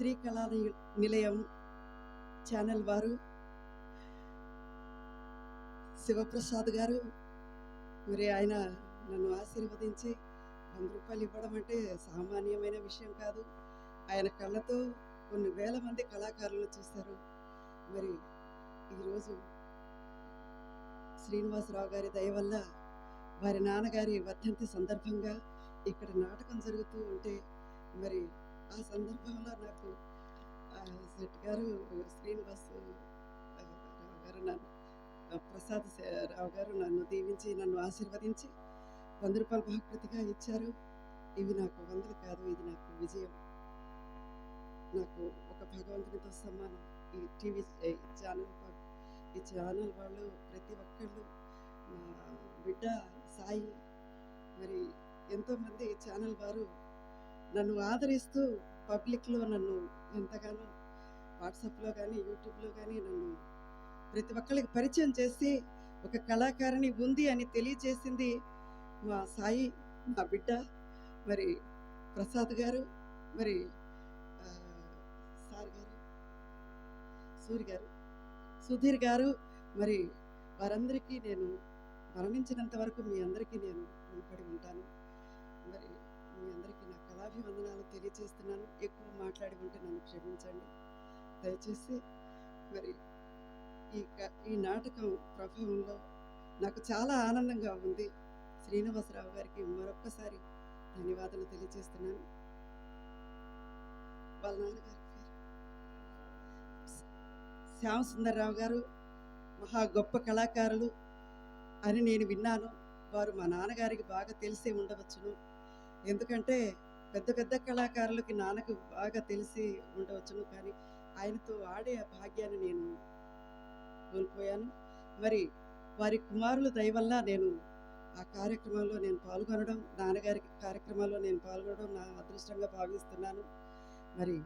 శ్రీ కళా ని- నిలయం ఛానల్ వారు శివప్రసాద్ గారు. మరి ఆయన నన్ను ఆశీర్వదించి వంద రూపాయలు ఇవ్వడం అంటే సామాన్యమైన విషయం కాదు. ఆయన కళ్ళతో కొన్ని వేల మంది కళాకారులను చూశారు. మరి ఈరోజు శ్రీనివాసరావు గారి దయ వల్ల వారి నాన్నగారి వర్ధంతి సందర్భంగా ఇక్కడ నాటకం జరుగుతూ ఉంటే మరి ఆ సందర్భంలో నాకు సెట్ గారు శ్రీనివాస్ రావు గారు నన్ను ప్రసాద్ రావు గారు నన్ను దీవించి నన్ను ఆశీర్వదించి వంద రూపాయలు బహుకృతిగా ఇచ్చారు. ఇవి నాకు వందలు కాదు ఇది నాకు విజయం. నాకు ఒక భగవంతునితో సమానం. ఈ టీవీ ఛానల్ ఈ ఛానల్ వాళ్ళు ప్రతి ఒక్కళ్ళు బిడ్డ సాయి మరి ఎంతోమంది ఛానల్ వారు నన్ను ఆదరిస్తూ పబ్లిక్లో నన్ను ఎంతగానో వాట్సాప్లో కానీ యూట్యూబ్లో కానీ నన్ను ప్రతి ఒక్కరికి పరిచయం చేసి ఒక కళాకారిణి ఉంది అని తెలియజేసింది మా సాయి మా బిడ్డ. మరి ప్రసాద్ గారు మరి సార్ గారు సూరి గారు సుధీర్ గారు. మరి వారందరికీ నేను మరణించినంత వరకు మీ అందరికీ నేను రుణపడి ఉంటాను. మరి మీ అందరికీ నా కళాభివందనాలు తెలియజేస్తున్నాను. ఎక్కువ మాట్లాడి ఉంటే నన్ను క్షమించండి. దయచేసి మరి ఈ క- ఈ నాటకం ప్రభావంలో నాకు చాలా ఆనందంగా ఉంది. శ్రీనివాసరావు గారికి మరొక్కసారి ధన్యవాదాలు తెలియజేస్తున్నాను. వాళ్ళ నాన్నగారి పేరు శ్యామ సుందర్రావు గారు మహా గొప్ప కళాకారులు అని నేను విన్నాను. వారు మా నాన్నగారికి బాగా తెలిసే ఉండవచ్చును. ఎందుకంటే పెద్ద పెద్ద కళాకారులకి నాన్నకు బాగా తెలిసి ఉండవచ్చును కానీ ఆయనతో ఆడే ఆ భాగ్యాన్ని నేను కోల్పోయాను. మరి వారి కుమారుల దయ వల్ల నేను ఆ కార్యక్రమంలో నేను పాల్గొనడం నాన్నగారి కార్యక్రమాల్లో నేను పాల్గొనడం నా అదృష్టంగా భావిస్తున్నాను. మరి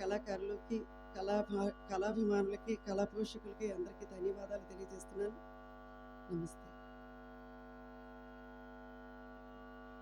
కళాకారులకి కళాభా కళాభిమానులకి కళా పోషకులకి అందరికీ ధన్యవాదాలు తెలియజేస్తున్నాను. నమస్తే.